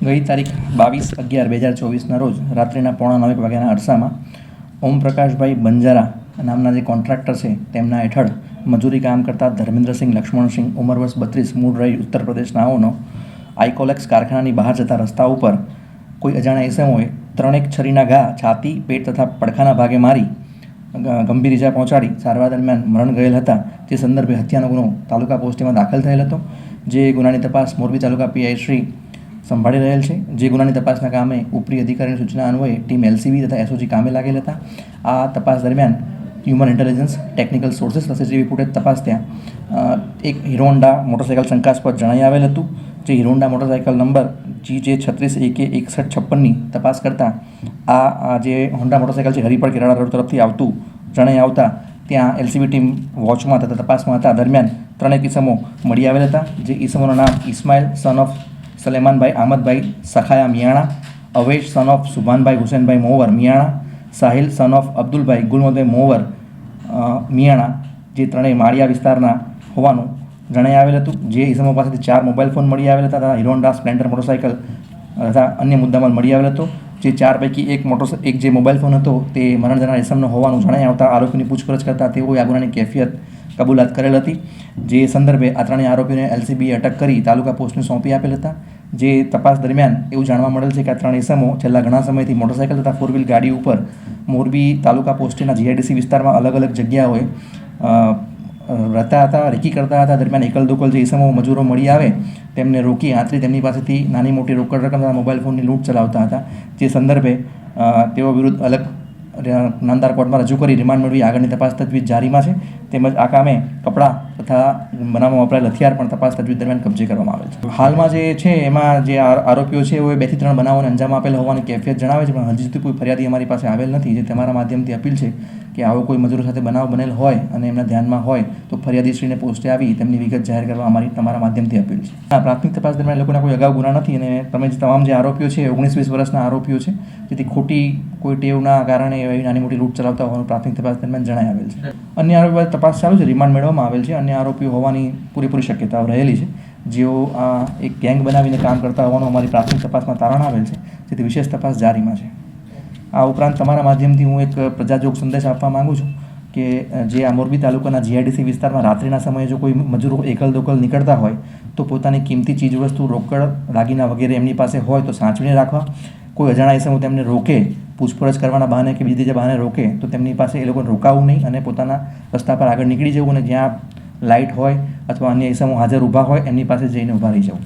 ગઈ તારીખ બાવીસ અગિયાર બે હજાર ચોવીસના રોજ રાત્રિના પોણા નવેક વાગ્યાના અરસામાં ઓમપ્રકાશભાઈ બંજારા નામના જે કોન્ટ્રાક્ટર છે તેમના હેઠળ મજૂરી કામ કરતા ધર્મેન્દ્રસિંહ લક્ષ્મણસિંહ ઉંમર વર્ષ બત્રીસ મૂળ રહી ઉત્તર પ્રદેશનાઓનો આઇકોલેક્સ કારખાનાની બહાર જતા રસ્તા ઉપર કોઈ અજાણ્યા ઇસમોએ ત્રણેક છરીના ઘા છાતી, પેટ તથા પડખાના ભાગે મારી ગંભીર ઇજા પહોંચાડી સારવાર દરમિયાન મરણ ગયેલ હતા. તે સંદર્ભે હત્યાનો ગુનો તાલુકા પોસ્ટમાં દાખલ થયેલ હતો. જે ગુનાની તપાસ મોરબી તાલુકા પીઆઈ શ્રી સંભાળી રહેલ છે. જે ગુનાની તપાસના કામે ઉપરી અધિકારીની સૂચના અન્વયે ટીમ એલસીબી તથા એસઓજી કામે લાગેલ હતા. આ તપાસ દરમિયાન human intelligence technical sources CCTV footage તપાસ ત્યાં એક હિરોન્ડા મોટરસાઇકલ શંકાસ્પદ જણાઈ આવેલ હતું, જે હિરોન્ડા મોટરસાઇકલ નંબર જી જે છત્રીસ એકે એકસઠ છપ્પનની તપાસ કરતાં આ જે હોન્ડા મોટરસાઇકલ છે હરિપર કેરાળા રોડ તરફથી આવતું જણાઈ આવતા ત્યાં એલસીબી ટીમ વોચમાં તથા તપાસમાં હતા. દરમિયાન ત્રણેક ઈસમો મળી આવેલ હતા, જે ઈસમોના નામ ઇસ્માઇલ સન ઓફ સલેમાનભાઈ આહમદભાઈ Sakhaya Miyana Avesh son of સુભાનભાઈ, Husenbhai Movar, Miyana, Sahil son of અબ્દુલભાઈ ગુલમતભાઈ મોવર મિયાણા, જે ત્રણેય માળિયા વિસ્તારના હોવાનું જણાઈ આવેલ હતું. જે ઇસમો પાસેથી ચાર મોબાઈલ ફોન મળી આવેલ હતા તથા હિરોન્ડા, સ્પ્લેન્ડર મોટરસાઇકલ તથા અન્ય મુદ્દામાલ મળી આવેલ હતો. જે ચાર પૈકી એક મોટર એક જે મોબાઈલ ફોન હતો તે મરણ જનાર ઇસમનો હોવાનું જણાઈ આવતા આરોપીની પૂછપરછ કરતા તેઓએ આ ગુનાની કેફિયત કબૂલાત કરેલ હતી. જે સંદર્ભે આ ત્રણેય આરોપીઓને એલસીબીએ અટક કરી તાલુકા પોસ્ટને સોંપી આપેલ હતા. જે તપાસ દરમિયાન એવું જાણવા મળેલ છે કે આ ત્રણ ઇસમો છેલ્લા ઘણા સમયથી મોટરસાઇકલ તથા ફોર વ્હીલ ગાડી ઉપર મોરબી તાલુકા પોસ્ટના જીઆઈડીસી વિસ્તારમાં અલગ અલગ જગ્યાઓએ રહેતા હતા, રેકી કરતા હતા. દરમિયાન એકલ દોકલ જે ઇસમો મજૂરો મળી આવે તેમને રોકી આંતરી તેમની પાસેથી નાની મોટી રોકડ રકમ તથા મોબાઈલ ફોનની લૂંટ ચલાવતા હતા. જે સંદર્ભે તેઓ વિરુદ્ધ અલગ નામદાર કોર્ટમાં રજૂ કરી રિમાન્ડ મેળવી. આગળની તપાસ તજવીજ જારીમાં છે. તેમજ આ કામે કપડાં તથા બનાવવામાં વપરાયેલ હથિયાર પણ તપાસ તજવીજ દરમિયાન કબજે કરવામાં આવેલ છે. હાલમાં જે છે, એમાં જે આરોપીઓ છે એ બેથી ત્રણ બનાવોને અંજામ આપેલ હોવાની કેફિયત જણાવે છે, પણ હજી સુધી કોઈ ફરિયાદી અમારી પાસે આવેલ નથી. જે તમારા માધ્યમથી અપીલ છે કે આવો કોઈ મજૂરો સાથે બનાવ બનેલ હોય અને એમના ધ્યાનમાં હોય ફરિયાદીશ્રીને પોસ્ટે આવી તેમની વિગત જાહેર કરવા અમારી તમારા માધ્યમથી અપીલ છે. આ પ્રાથમિક તપાસ દરમિયાન લોકોના કોઈ અગાઉ ગુના નથી અને તમે તમામ જે આરોપીઓ છે ઓગણીસ વીસ વર્ષના આરોપીઓ છે, જેથી ખોટી કોઈ ટેવના કારણે એવી નાની મોટી લૂંટ ચલાવતા હોવાનું પ્રાથમિક તપાસ દરમિયાન જણાઈ આવેલ છે. અન્ય આરોપી તપાસ ચાલુ છે, રિમાન્ડ મેળવવામાં આવેલ છે. અન્ય આરોપીઓ હોવાની પૂરેપૂરી શક્યતાઓ રહેલી છે. જેઓ આ એક ગેંગ બનાવીને કામ કરતા હોવાનું અમારી પ્રાથમિક તપાસમાં તારણ આવેલ છે, જેથી વિશેષ તપાસ જારીમાં છે. આ ઉપરાંત તમારા માધ્યમથી હું એક પ્રજાજોગ સંદેશ આપવા માગું છું. કે જે આ મોરબી તાલુકાના જીઆઈડીસી વિસ્તારમાં રાત્રિના સમયે જો કોઈ મજૂરો એકલ દોકલ નીકળતા હોય, તો પોતાની કિંમતી ચીજવસ્તુ રોકડ, દાગીના વગેરે એમની પાસે હોય તો સાચવીને રાખવા. કોઈ અજાણા સમૂહ તેમને રોકે, પૂછપરછ કરવાના બહાને કે બીજી જે બહાને રોકે, તો તેમની પાસે એ લોકોને રોકાવું નહીં અને પોતાના રસ્તા પર આગળ નીકળી જવું અને જ્યાં લાઇટ હોય અથવા અન્ય સમૂહ હાજર ઊભા હોય, એમની પાસે જઈને ઊભા રહી જવું.